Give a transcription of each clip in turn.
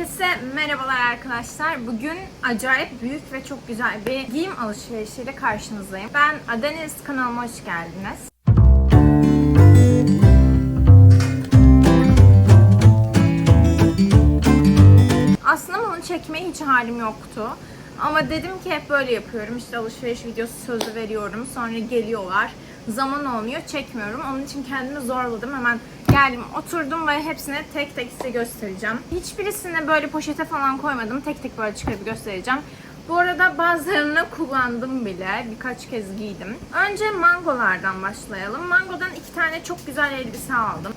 Herkese merhabalar arkadaşlar. Bugün acayip büyük ve çok güzel bir giyim alışverişiyle karşınızdayım. Ben Adeniz kanalıma hoş geldiniz. Aslında bunu çekmeye hiç halim yoktu. Ama dedim ki hep böyle yapıyorum. İşte alışveriş videosu sözü veriyorum. Sonra geliyorlar. Zaman olmuyor. Çekmiyorum. Onun için kendimi zorladım. Hemen geldim oturdum ve hepsini tek tek size göstereceğim. Hiçbirisini böyle poşete falan koymadım. Tek tek böyle çıkarıp göstereceğim. Bu arada bazılarını kullandım bile. Birkaç kez giydim. Önce mangolardan başlayalım. Mangodan iki tane çok güzel elbise aldım.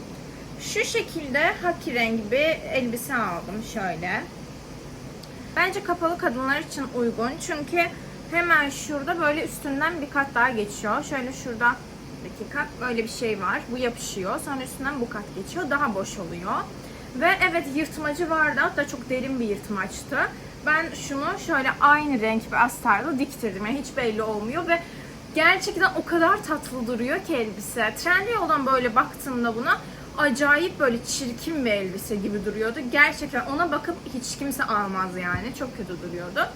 Şu şekilde haki rengi bir elbise aldım şöyle. Bence kapalı kadınlar için uygun. Çünkü hemen şurada böyle üstünden bir kat daha geçiyor. Şöyle şurada dakika böyle bir şey var. Bu yapışıyor. Sonra üstünden bu kat geçiyor. Daha boş oluyor. Ve evet yırtmacı vardı. Hatta çok derin bir yırtmaçtı. Ben şunu şöyle aynı renk bir astarla diktirdim. Yani hiç belli olmuyor ve gerçekten o kadar tatlı duruyor ki elbise. Trendyol'dan böyle baktığımda buna acayip böyle çirkin bir elbise gibi duruyordu. Gerçekten ona bakıp hiç kimse almaz yani. Çok kötü duruyordu.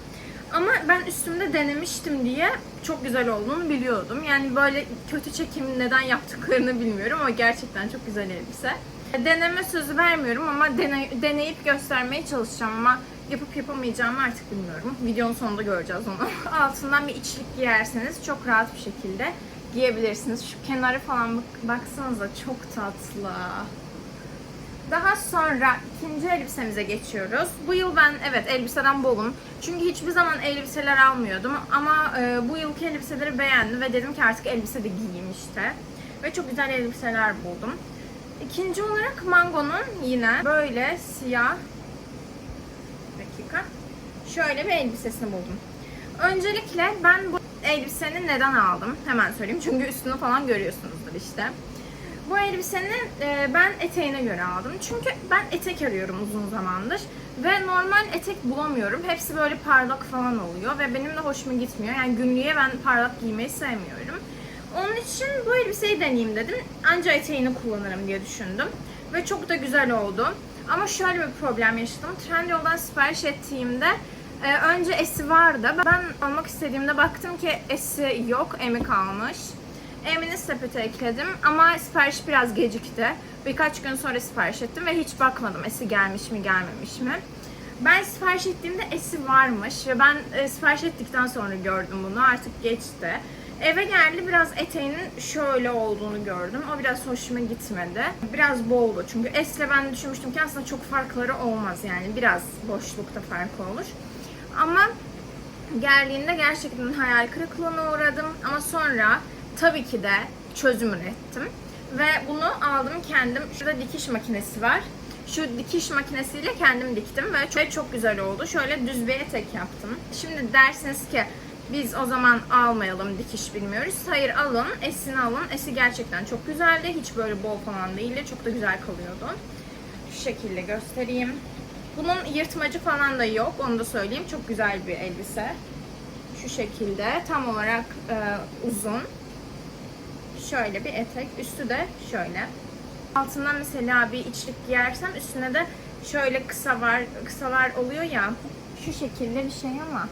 Ama ben üstümde denemiştim diye çok güzel olduğunu biliyordum. Yani böyle kötü çekim neden yaptıklarını bilmiyorum ama gerçekten çok güzel elbise. Deneme sözü vermiyorum ama dene- deneyip göstermeye çalışacağım ama yapıp yapamayacağımı artık bilmiyorum. Videonun sonunda göreceğiz onu. Altından bir içlik giyerseniz çok rahat bir şekilde giyebilirsiniz. Şu kenarı falan bak- baksanıza çok tatlı. Daha sonra ikinci elbisemize geçiyoruz. Bu yıl ben evet elbiseden bolum. Çünkü hiçbir zaman elbiseler almıyordum. Ama e, bu yılki elbiseleri beğendim ve dedim ki artık elbise de giyeyim işte. Ve çok güzel elbiseler buldum. İkinci olarak Mango'nun yine böyle siyah dakika şöyle bir elbisesini buldum. Öncelikle ben bu elbisenin neden aldım? Hemen söyleyeyim. Çünkü üstünü falan görüyorsunuzdur işte. Bu elbisenin e, ben eteğine göre aldım. Çünkü ben etek arıyorum uzun zamandır. Ve normal etek bulamıyorum. Hepsi böyle parlak falan oluyor. Ve benim de hoşuma gitmiyor. Yani günlüğe ben parlak giymeyi sevmiyorum. Onun için bu elbiseyi deneyeyim dedim. Anca eteğini kullanırım diye düşündüm. Ve çok da güzel oldu. Ama şöyle bir problem yaşadım. Trendyol'dan sipariş ettiğimde e, önce esi vardı. Ben almak istediğimde baktım ki esi yok, emi kalmış. Emini sepete ekledim ama sipariş biraz gecikti. Birkaç gün sonra sipariş ettim ve hiç bakmadım esi gelmiş mi gelmemiş mi. Ben sipariş ettiğimde esi varmış ve ben e, sipariş ettikten sonra gördüm bunu artık geçti. Eve geldi biraz eteğinin şöyle olduğunu gördüm. O biraz hoşuma gitmedi. Biraz boldu çünkü esle ben düşünmüştüm ki aslında çok farkları olmaz yani biraz boşlukta fark olur. Ama geldiğinde gerçekten hayal kırıklığına uğradım ama sonra tabii ki de çözüm ürettim. Ve bunu aldım kendim. Şurada dikiş makinesi var. Şu dikiş makinesiyle kendim diktim ve çok, çok güzel oldu. Şöyle düz bir etek yaptım. Şimdi dersiniz ki biz o zaman almayalım dikiş bilmiyoruz. Hayır alın, esini alın. Esi gerçekten çok güzeldi. Hiç böyle bol falan değildi. Çok da güzel kalıyordu. Şu şekilde göstereyim. Bunun yırtmacı falan da yok. Onu da söyleyeyim. Çok güzel bir elbise. Şu şekilde. Tam olarak e, uzun. Şöyle bir etek. Üstü de şöyle. Altından mesela bir içlik giyersem üstüne de şöyle kısa var, kısalar oluyor ya. Şu şekilde bir şey ama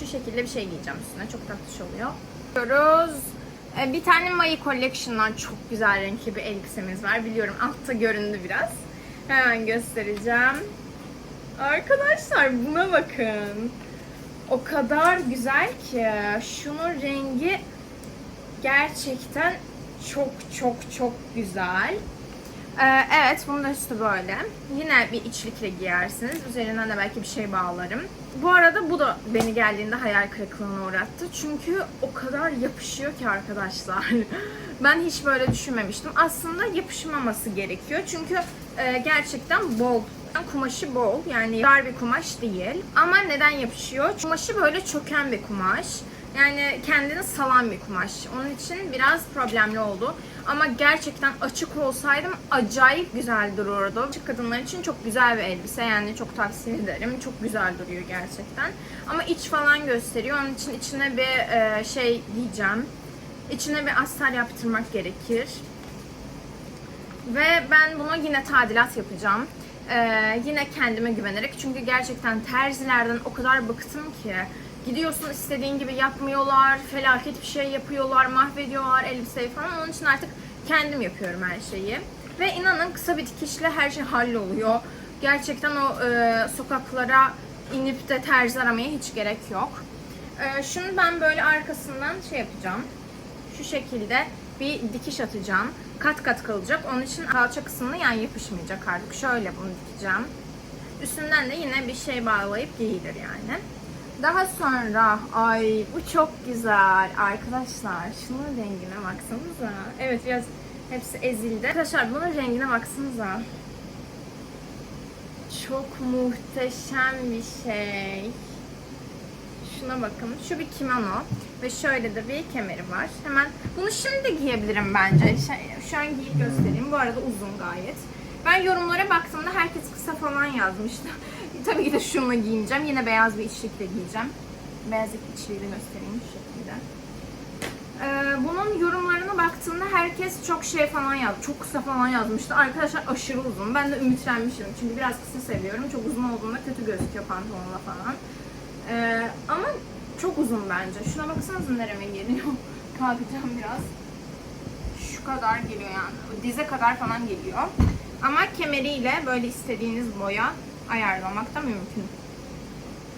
şu şekilde bir şey giyeceğim üstüne. Çok tatlış oluyor. Diyoruz. E, Bir tane Mai Collection'dan çok güzel renkli bir elbisemiz var. Biliyorum altta göründü biraz. Hemen göstereceğim. Arkadaşlar buna bakın. O kadar güzel ki. Şunun rengi gerçekten çok çok çok güzel. Ee, evet bunun üstü böyle. Yine bir içlikle giyersiniz. Üzerinden de belki bir şey bağlarım. Bu arada bu da beni geldiğinde hayal kırıklığına uğrattı. Çünkü o kadar yapışıyor ki arkadaşlar. ben hiç böyle düşünmemiştim. Aslında yapışmaması gerekiyor. Çünkü e, gerçekten bol kumaşı bol yani dar bir kumaş değil. Ama neden yapışıyor? Kumaşı böyle çöken bir kumaş. Yani kendini salan bir kumaş. Onun için biraz problemli oldu. Ama gerçekten açık olsaydım acayip güzel dururdu. Açık kadınlar için çok güzel bir elbise. Yani çok tavsiye ederim. Çok güzel duruyor gerçekten. Ama iç falan gösteriyor. Onun için içine bir e, şey giyeceğim. İçine bir astar yaptırmak gerekir. Ve ben buna yine tadilat yapacağım. Ee, yine kendime güvenerek çünkü gerçekten terzilerden o kadar bıktım ki gidiyorsun istediğin gibi yapmıyorlar, felaket bir şey yapıyorlar, mahvediyorlar elbiseyi falan. Onun için artık kendim yapıyorum her şeyi. Ve inanın kısa bir dikişle her şey halloluyor. Gerçekten o e, sokaklara inip de terzi aramaya hiç gerek yok. E, şunu ben böyle arkasından şey yapacağım. Şu şekilde bir dikiş atacağım. Kat kat kalacak. Onun için kalça kısmına yani yapışmayacak artık. Şöyle bunu dikeceğim. Üstünden de yine bir şey bağlayıp giyilir yani. Daha sonra ay bu çok güzel arkadaşlar. Şunun rengine baksanıza. Evet biraz hepsi ezildi. Arkadaşlar bunun rengine baksanıza. Çok muhteşem bir şey. Şuna bakın. Şu bir kimono ve şöyle de bir kemeri var. Hemen bunu şimdi giyebilirim bence. Şu- Şu an giyip göstereyim. Bu arada uzun gayet. Ben yorumlara baktığımda herkes kısa falan yazmıştı. Tabii ki de şununla giyineceğim. Yine beyaz bir içlikle giyeceğim. Beyaz içliği de göstereyim şu şekilde. Ee, bunun yorumlarına baktığımda herkes çok şey falan yazdı. Çok kısa falan yazmıştı. Arkadaşlar aşırı uzun. Ben de ümitlenmişim. Çünkü biraz kısa seviyorum. Çok uzun olduğunda kötü gözüküyor pantolonla falan. Ee, ama çok uzun bence. Şuna baksanıza nereme geliyor. Kalkacağım biraz. Şu kadar geliyor yani. Dize kadar falan geliyor. Ama kemeriyle böyle istediğiniz boya ayarlamak da mümkün.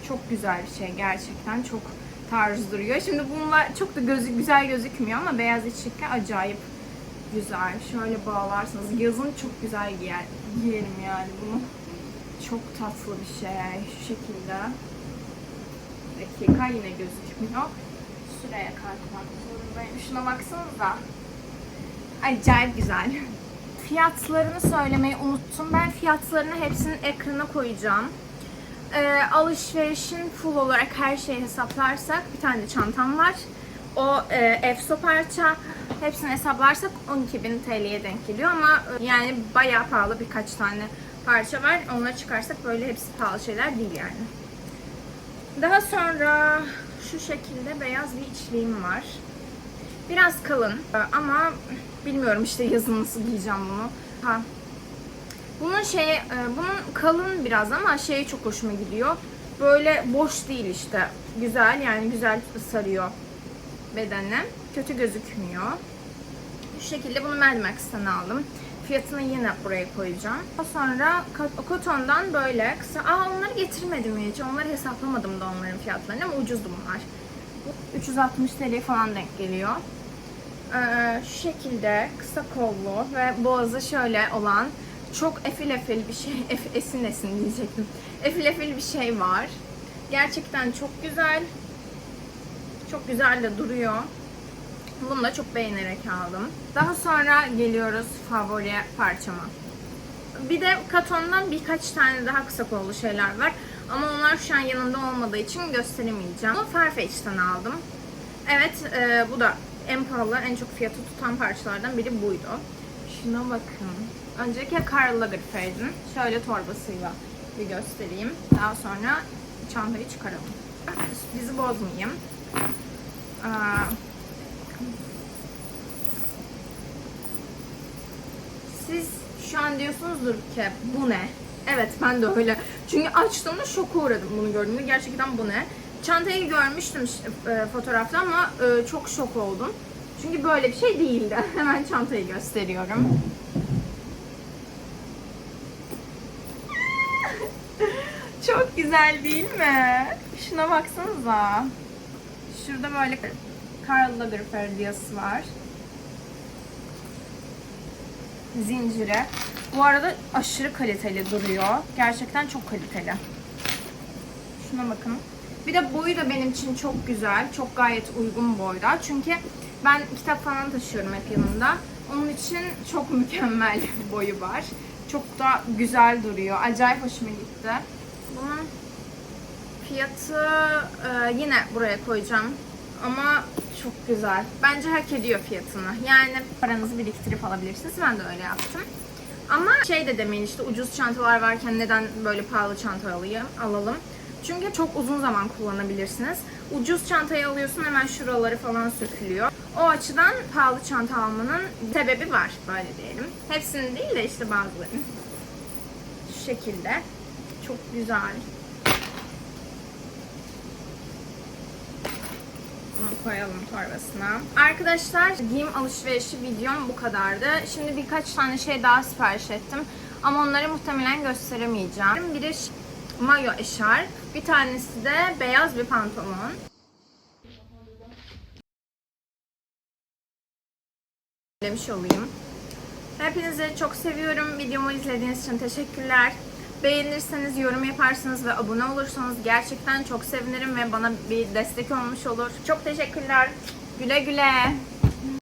Çok güzel bir şey gerçekten. Çok tarz duruyor. Şimdi bunlar çok da gözü güzel gözükmüyor ama beyaz içlikle acayip güzel. Şöyle bağlarsanız yazın çok güzel giyer, giyerim yani bunu. Çok tatlı bir şey. Şu şekilde. Dakika yine gözükmüyor. Şuraya kalkmak zorundayım. Şuna baksanıza. Acayip güzel. Fiyatlarını söylemeyi unuttum. Ben fiyatlarını hepsinin ekrana koyacağım. Ee, alışverişin full olarak her şeyi hesaplarsak bir tane de çantam var. O e, EFSO parça hepsini hesaplarsak 12.000 TL'ye denk geliyor ama e, yani bayağı pahalı birkaç tane parça var. Onları çıkarsak böyle hepsi pahalı şeyler değil yani. Daha sonra şu şekilde beyaz bir içliğim var. Biraz kalın e, ama bilmiyorum işte yazın nasıl giyeceğim bunu. Ha. Bunun şey, bunun kalın biraz ama şey çok hoşuma gidiyor. Böyle boş değil işte. Güzel yani güzel sarıyor bedeni. Kötü gözükmüyor. Şu şekilde bunu Mad Max'ten aldım. Fiyatını yine buraya koyacağım. Sonra Kot- Koton'dan böyle kısa... Aa onları getirmedim hiç. Onları hesaplamadım da onların fiyatlarını ama ucuzdu bunlar. Bu 360 TL falan denk geliyor. Ee, şu şekilde kısa kollu ve boğazı şöyle olan çok efil efil bir şey, ef, esin esin diyecektim. Efil efil bir şey var. Gerçekten çok güzel. Çok güzel de duruyor. Bunu da çok beğenerek aldım. Daha sonra geliyoruz favori parçama. Bir de Katon'dan birkaç tane daha kısa kollu şeyler var. Ama onlar şu an yanında olmadığı için gösteremeyeceğim. Bunu Farfetch'ten aldım. Evet, e, bu da en pahalı, en çok fiyatı tutan parçalardan biri buydu. Şuna bakın. Öncelikle Karl Lagerfeld'in şöyle torbasıyla bir göstereyim. Daha sonra çantayı çıkaralım. Bizi bozmayayım. Siz şu an diyorsunuzdur ki bu ne? Evet ben de öyle. Çünkü açtığımda şoka uğradım bunu gördüğümde. Gerçekten bu ne? Çantayı görmüştüm e, fotoğrafta ama e, çok şok oldum. Çünkü böyle bir şey değildi. Hemen çantayı gösteriyorum. çok güzel değil mi? Şuna baksanıza. Şurada böyle Karl Lagerfeld yazısı var zinciri. Bu arada aşırı kaliteli duruyor. Gerçekten çok kaliteli. Şuna bakın. Bir de boyu da benim için çok güzel. Çok gayet uygun boyda. Çünkü ben kitap falan taşıyorum hep yanımda. Onun için çok mükemmel bir boyu var. Çok da güzel duruyor. Acayip hoşuma gitti. Bunun fiyatı e, yine buraya koyacağım. Ama çok güzel. Bence hak ediyor fiyatını. Yani paranızı biriktirip alabilirsiniz. Ben de öyle yaptım. Ama şey de demeyin işte ucuz çantalar varken neden böyle pahalı çanta alayım, alalım. Çünkü çok uzun zaman kullanabilirsiniz. Ucuz çantayı alıyorsun hemen şuraları falan sökülüyor. O açıdan pahalı çanta almanın sebebi var böyle diyelim. Hepsinin değil de işte bazılarının. şekilde. Çok güzel. Koyalım torbasına. Arkadaşlar giyim alışverişi videom bu kadardı. Şimdi birkaç tane şey daha sipariş ettim. Ama onları muhtemelen gösteremeyeceğim. Biri mayo eşarp, bir tanesi de beyaz bir pantolon. Demiş olayım. Hepinizi çok seviyorum. Videomu izlediğiniz için teşekkürler. Beğenirseniz, yorum yaparsanız ve abone olursanız gerçekten çok sevinirim ve bana bir destek olmuş olur. Çok teşekkürler. Güle güle.